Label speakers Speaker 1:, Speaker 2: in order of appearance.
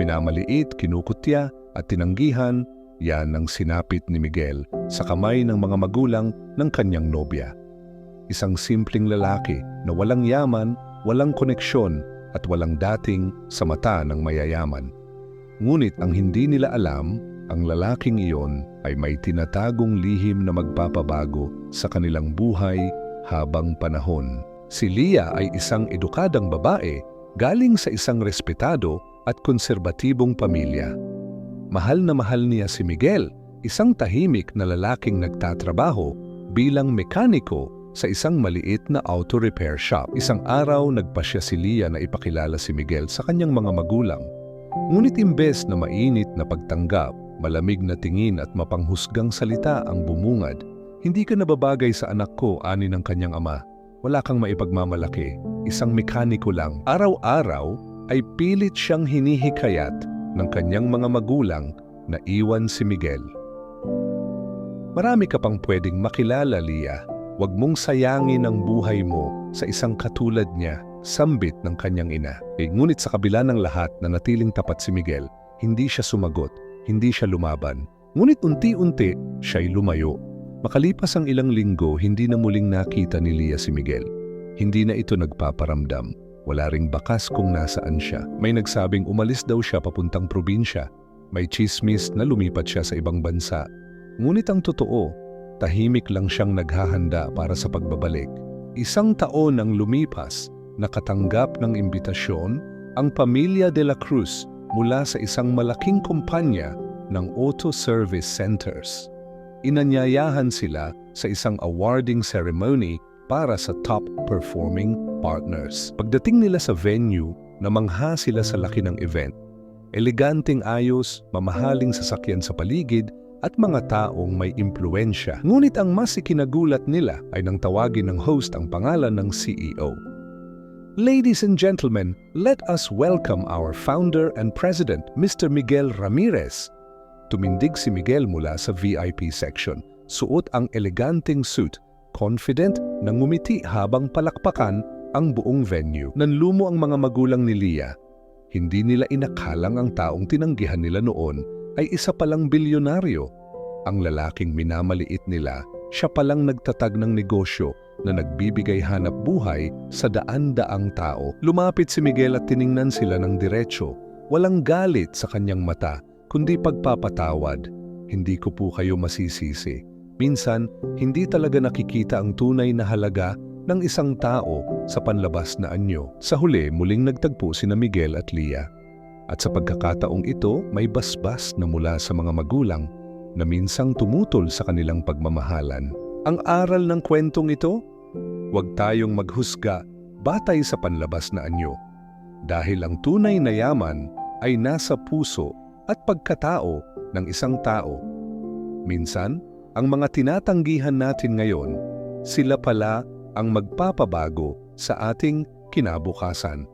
Speaker 1: Minamaliit, kinukutya at tinanggihan, yan ang sinapit ni Miguel sa kamay ng mga magulang ng kanyang nobya. Isang simpleng lalaki na walang yaman, walang koneksyon at walang dating sa mata ng mayayaman. Ngunit ang hindi nila alam, ang lalaking iyon ay may tinatagong lihim na magpapabago sa kanilang buhay habang panahon. Si Lia ay isang edukadang babae galing sa isang respetado at konserbatibong pamilya. Mahal na mahal niya si Miguel, isang tahimik na lalaking nagtatrabaho bilang mekaniko sa isang maliit na auto repair shop. Isang araw nagpasya si Lia na ipakilala si Miguel sa kanyang mga magulang. Ngunit imbes na mainit na pagtanggap, malamig na tingin at mapanghusgang salita ang bumungad, hindi ka nababagay sa anak ko ani ng kanyang ama. Wala kang maipagmamalaki, isang mekaniko lang. Araw-araw ay pilit siyang hinihikayat ng kanyang mga magulang na iwan si Miguel. Marami ka pang pwedeng makilala, Lia. Huwag mong sayangin ang buhay mo sa isang katulad niya, sambit ng kanyang ina. Eh, ngunit sa kabila ng lahat na natiling tapat si Miguel, hindi siya sumagot, hindi siya lumaban. Ngunit unti-unti, siya'y lumayo. Makalipas ang ilang linggo, hindi na muling nakita ni Lia si Miguel. Hindi na ito nagpaparamdam. Wala ring bakas kung nasaan siya. May nagsabing umalis daw siya papuntang probinsya. May chismis na lumipat siya sa ibang bansa. Ngunit ang totoo, tahimik lang siyang naghahanda para sa pagbabalik. Isang taon ang lumipas, nakatanggap ng imbitasyon ang pamilya de la Cruz mula sa isang malaking kumpanya ng auto service centers. Inanyayahan sila sa isang awarding ceremony para sa top performing partners. Pagdating nila sa venue, namangha sila sa laki ng event. Eleganteng ayos, mamahaling sasakyan sa paligid, at mga taong may impluensya. Ngunit ang mas ikinagulat nila ay nang tawagin ng host ang pangalan ng CEO. Ladies and gentlemen, let us welcome our founder and president, Mr. Miguel Ramirez. Tumindig si Miguel mula sa VIP section. Suot ang eleganteng suit, confident na ngumiti habang palakpakan ang buong venue. Nanlumo ang mga magulang ni Lia. Hindi nila inakalang ang taong tinanggihan nila noon ay isa palang bilyonaryo. Ang lalaking minamaliit nila, siya palang nagtatag ng negosyo na nagbibigay hanap buhay sa daan-daang tao. Lumapit si Miguel at tiningnan sila ng diretsyo. Walang galit sa kanyang mata, kundi pagpapatawad. Hindi ko po kayo masisisi. Minsan, hindi talaga nakikita ang tunay na halaga ng isang tao sa panlabas na anyo. Sa huli, muling nagtagpo sina Miguel at Lia. At sa pagkakataong ito, may basbas na mula sa mga magulang na minsang tumutol sa kanilang pagmamahalan. Ang aral ng kwentong ito, huwag tayong maghusga batay sa panlabas na anyo. Dahil ang tunay na yaman ay nasa puso at pagkatao ng isang tao. Minsan, ang mga tinatanggihan natin ngayon, sila pala ang magpapabago sa ating kinabukasan.